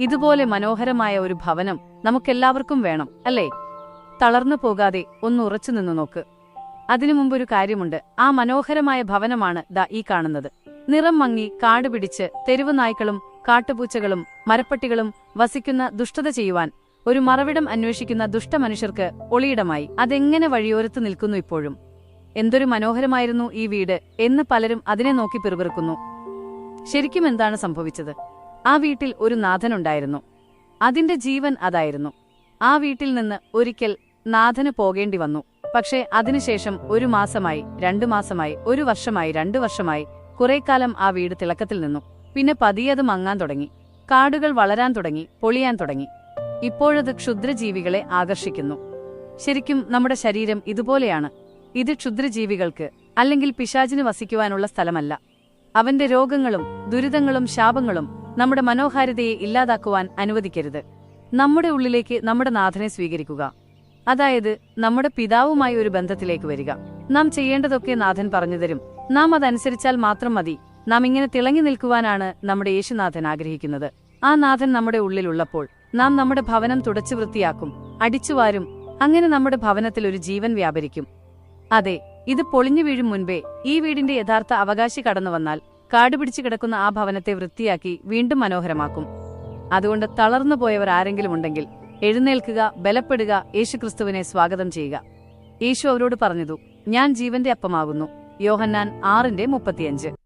ഇതുപോലെ മനോഹരമായ ഒരു ഭവനം നമുക്കെല്ലാവർക്കും വേണം അല്ലേ? തളർന്നു പോകാതെ ഒന്ന് ഉറച്ചു നിന്ന് നോക്ക്. അതിനു മുമ്പൊരു കാര്യമുണ്ട്. ആ മനോഹരമായ ഭവനമാണ് ദാ ഈ കാണുന്നത്. നിറം മങ്ങി കാട് പിടിച്ച് തെരുവ് നായ്ക്കളും കാട്ടുപൂച്ചകളും മരപ്പട്ടികളും വസിക്കുന്ന ദുഷ്ടത ചെയ്യുവാൻ ഒരു മറവിടം അന്വേഷിക്കുന്ന ദുഷ്ടമനുഷ്യർക്ക് ഒളിയിടമായി. അതെങ്ങനെ വഴിയോരത്ത് നിൽക്കുന്നു ഇപ്പോഴും? എന്തൊരു മനോഹരമായിരുന്നു ഈ വീട് എന്ന് പലരും അതിനെ നോക്കി പിറുപിറുക്കുന്നു. ശരിക്കും എന്താണ് സംഭവിച്ചത്? ആ വീട്ടിൽ ഒരു നാഥനുണ്ടായിരുന്നു. അതിന്റെ ജീവൻ അതായിരുന്നു. ആ വീട്ടിൽ നിന്ന് ഒരിക്കൽ നാഥന് പോകേണ്ടി വന്നു. പക്ഷേ അതിനുശേഷം ഒരു മാസമായി രണ്ടു മാസമായി ഒരു വർഷമായി രണ്ടു വർഷമായി കുറേക്കാലം ആ വീട് തിളക്കത്തിൽ നിന്നു. പിന്നെ പതിയത് മങ്ങാൻ തുടങ്ങി. കാടുകൾ വളരാൻ തുടങ്ങി പൊളിയാൻ തുടങ്ങി. ഇപ്പോഴത് ക്ഷുദ്രജീവികളെ ആകർഷിക്കുന്നു. ശരിക്കും നമ്മുടെ ശരീരം ഇതുപോലെയാണ്. ഇത് ക്ഷുദ്രജീവികൾക്ക് അല്ലെങ്കിൽ പിശാചിന് വസിക്കുവാനുള്ള സ്ഥലമല്ല. അവന്റെ രോഗങ്ങളും ദുരിതങ്ങളും ശാപങ്ങളും നമ്മുടെ മനോഹാരിതയെ ഇല്ലാതാക്കുവാൻ അനുവദിക്കരുത്. നമ്മുടെ ഉള്ളിലേക്ക് നമ്മുടെ നാഥനെ സ്വീകരിക്കുക. അതായത് നമ്മുടെ പിതാവുമായി ഒരു ബന്ധത്തിലേക്ക് വരിക. നാം ചെയ്യേണ്ടതൊക്കെ നാഥൻ പറഞ്ഞുതരും നാം അതനുസരിച്ചാൽ മാത്രം മതി. നാം ഇങ്ങനെ തിളങ്ങി നിൽക്കുവാനാണ് നമ്മുടെ യേശുനാഥൻ ആഗ്രഹിക്കുന്നത്. ആ നാഥൻ നമ്മുടെ ഉള്ളിലുള്ളപ്പോൾ നാം നമ്മുടെ ഭവനം തുടച്ചു വൃത്തിയാക്കും അടിച്ചുവാരും അങ്ങനെ നമ്മുടെ ഭവനത്തിൽ ഒരു ജീവൻ വ്യാപരിക്കും. അതെ ഇത് പൊളിഞ്ഞു വീഴും മുൻപേ ഈ വീടിന്റെ യഥാർത്ഥ അവകാശി കടന്നു വന്നാൽ കാടുപിടിച്ചു കിടക്കുന്ന ആ ഭവനത്തെ വൃത്തിയാക്കി വീണ്ടും മനോഹരമാക്കും. അതുകൊണ്ട് തളർന്നു പോയവർ ആരെങ്കിലും ഉണ്ടെങ്കിൽ എഴുന്നേൽക്കുക ബലപ്പെടുക യേശുക്രിസ്തുവിനെ സ്വാഗതം ചെയ്യുക. യേശു അവരോട് പറഞ്ഞതു ഞാൻ ജീവന്റെ അപ്പമാകുന്നു. യോഹന്നാൻ ആറിന്റെ മുപ്പത്തിയഞ്ച്.